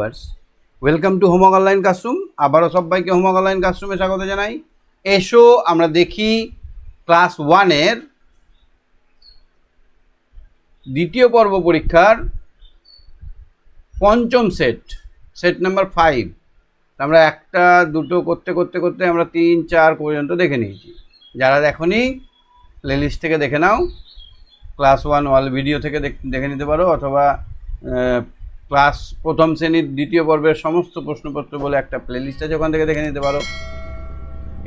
Viewers welcome to হোমক online classroom আবারও সবাইকে হোমক অনলাইন ক্লাসরুমে স্বাগত জানাই। এসো, আমরা দেখি ক্লাস ওয়ানের দ্বিতীয় পর্ব পরীক্ষার পঞ্চম সেট সেট নাম্বার ফাইভ আমরা একটা, দুটো করতে করতে করতে আমরা তিন, চার পর্যন্ত দেখে নিয়েছি। যারা দেখনি প্লেলিস্ট থেকে দেখে নাও। ক্লাস ওয়ান ওয়াল ভিডিও থেকে দেখ- নিতে পারো, অথবা ক্লাস প্রথম শ্রেণির দ্বিতীয় পর্বের সমস্ত প্রশ্নপত্র বলে একটা প্লেলিস্ট আছে, ওখান থেকে দেখে নিতে পারো।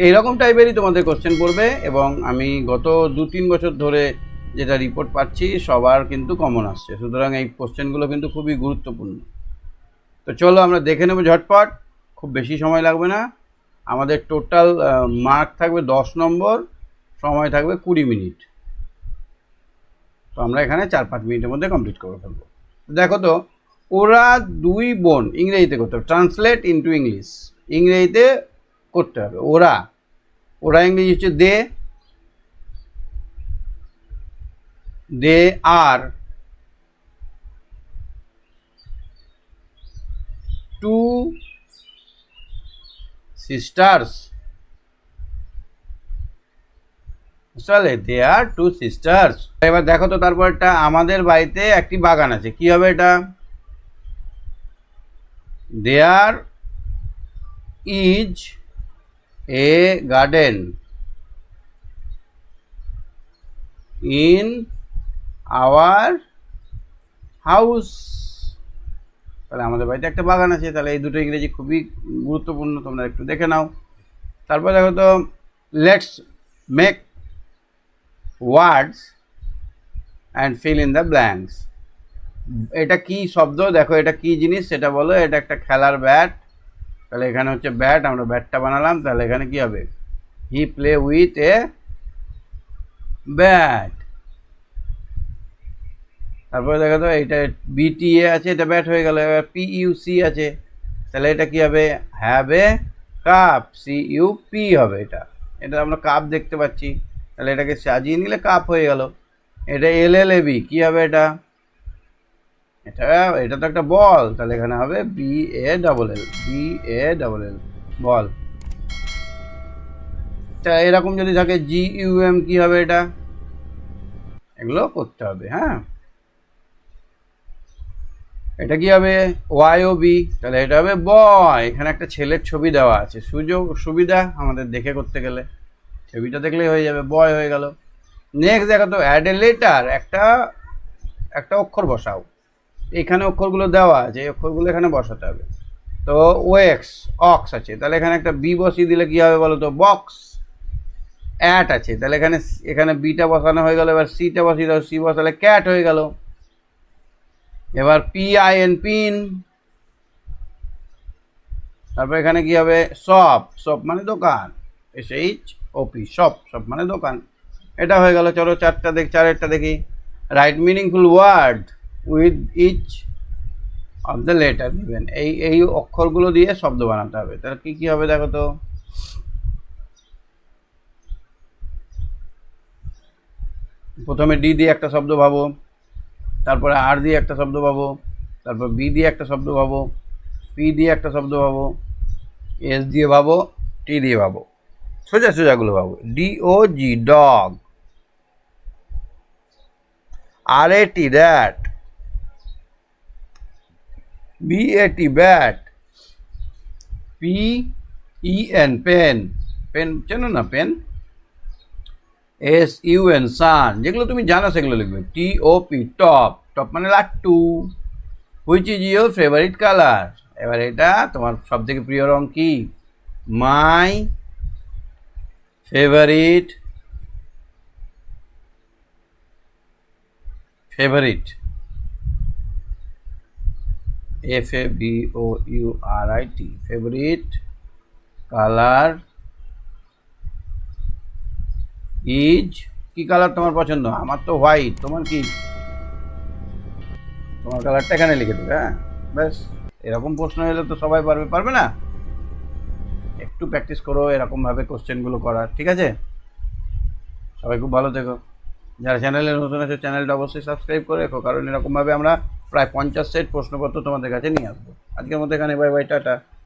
এইরকম টাইপেরই তোমাদের কোশ্চেন পড়বে এবং আমি গত দু তিন বছর ধরে যেটা রিপোর্ট পাচ্ছি, সবার কিন্তু কমন আসছে। সুতরাং এই কোশ্চেনগুলো কিন্তু খুবই গুরুত্বপূর্ণ। তো চলো আমরা দেখে নেব ঝটপট, খুব বেশি সময় লাগবে না। আমাদের টোটাল মার্ক থাকবে দশ নম্বর, সময় থাকবে কুড়ি মিনিট। তো আমরা এখানে চার পাঁচ মিনিটের মধ্যে কমপ্লিট করে ফেলব। দেখো তো ওরা দুই বোন, ইংরেজিতে করতে হবে। ট্রান্সলেট ইনটু ইংলিশ ইংরেজিতে করতে হবে। ওরা ওরা ইংরেজি হচ্ছে দে দে আর টু সিস্টার্স চলে দে আর টু সিস্টার্স এবার দেখো তো তারপরটা আমাদের বাড়িতে একটি বাগান আছে। কি হবে এটা? There is a garden in our house তাহলে আমাদের বাড়িতে একটা বাগান আছে, তাহলে এই দুটো ইংরেজি খুবই গুরুত্বপূর্ণ, তোমরা একটু দেখে নাও। তারপর দেখো তো let's make words and fill in the blanks এটা কি শব্দ? দেখো, এটা কি জিনিস? সেটা বলো। এটা একটা খেলার ব্যাট তাহলে এখানে হচ্ছে ব্যাট আমরা ব্যাটটা বানালাম। তাহলে এখানে কি হবে? He play with a bat তারপরে দেখো তো, এটা বিটিএ আছে, এটা ব্যাট হয়ে গেল। এবার পিইউসি আছে। তাহলে এটা কি হবে? Have a cup C U P হবে এটা। এটা আমরা কাপ দেখতে পাচ্ছি। তাহলে এটাকে সাজিয়ে নিলে কাপ হয়ে গেল। এটা এল এল এ বি কী হবে এটা? এটা এটা তো একটা বল। তাহলে এখানে হবে B A double L B A double L ball. তা এরকম যদি থাকে জি ইউ এম কী হবে এটা? এগুলো করতে হবে হ্যাঁ। এটা কি হবে? ওয়াই ও বি তাহলে এটা হবে বয় এখানে একটা ছেলের ছবি দেওয়া আছে। সুযোগ, সুবিধা আমাদের দেখে করতে গেলে। ছবিটা দেখলেই হয়ে যাবে বয় হয়ে গেল। নেক্সট দেখো তো অ্যাড এ লেটার একটা একটা অক্ষর বসাও। এখানে অক্ষরগুলো দেওয়া আছে, এই অক্ষরগুলো এখানে বসাতে হবে। তো ওয়েক্স অক্স আছে, তাহলে এখানে একটা বি বসিয়ে দিলে কী হবে বলো তো বক্স অ্যাট আছে, তাহলে এখানে এখানে বিটা বসানো হয়ে গেল, এবার সিটা বসিয়ে দাও সি বসালে ক্যাট হয়ে গেল। এবার পি আই এন পিন তারপর এখানে কি হবে? শপ শপ মানে দোকান। S H O P shop shop মানে দোকান। এটা হয়ে গেল, চলো চারটা দেখ, চারেরটা দেখি। Right meaningful word with each of the letter দিবেন এই এই অক্ষরগুলো দিয়ে শব্দ বানাতে হবে। তাহলে কী কী হবে দেখো তো? প্রথমে ডি দিয়ে একটা শব্দ ভাবো তারপরে আর দিয়ে একটা শব্দ ভাবো তারপর বি দিয়ে একটা শব্দ ভাবো পি দিয়ে একটা শব্দ ভাবো এস দিয়ে ভাবো টি দিয়ে ভাবো সোজা, সোজাগুলো ভাবো D O G dog R A T that B A T bat P E N pen pen চেনো না pen S U N sun যেগুলো তুমি জানো সেগুলো লিখবে। T O P top top মানে লাট্টু। Which is your favourite colour এবার এটা তোমার সব থেকে প্রিয় রং কি? My favourite favourite F A B O U R I T favourite colour is কি কালার তোমার পছন্দ? আমার তো হোয়াইট তোমার কি? তোমার কালারটা এখানে লিখে দেবে হ্যাঁ? ব্যাস, এরকম প্রশ্ন এলে তো সবাই পারবে পারবে না? একটু প্র্যাকটিস করো, এরকমভাবে কোশ্চেনগুলো করার, ঠিক আছে? সবাই খুব ভালো থেকো। যারা চ্যানেলে নতুন আছে চ্যানেলটা অবশ্যই সাবস্ক্রাইব করে রেখো, কারণ এরকমভাবে আমরা প্রায় পঞ্চাশ সেট প্রশ্নপত্র তোমাদের কাছে নিয়ে আসব। আজকের মধ্যে এখানে বাই বাই টাটা।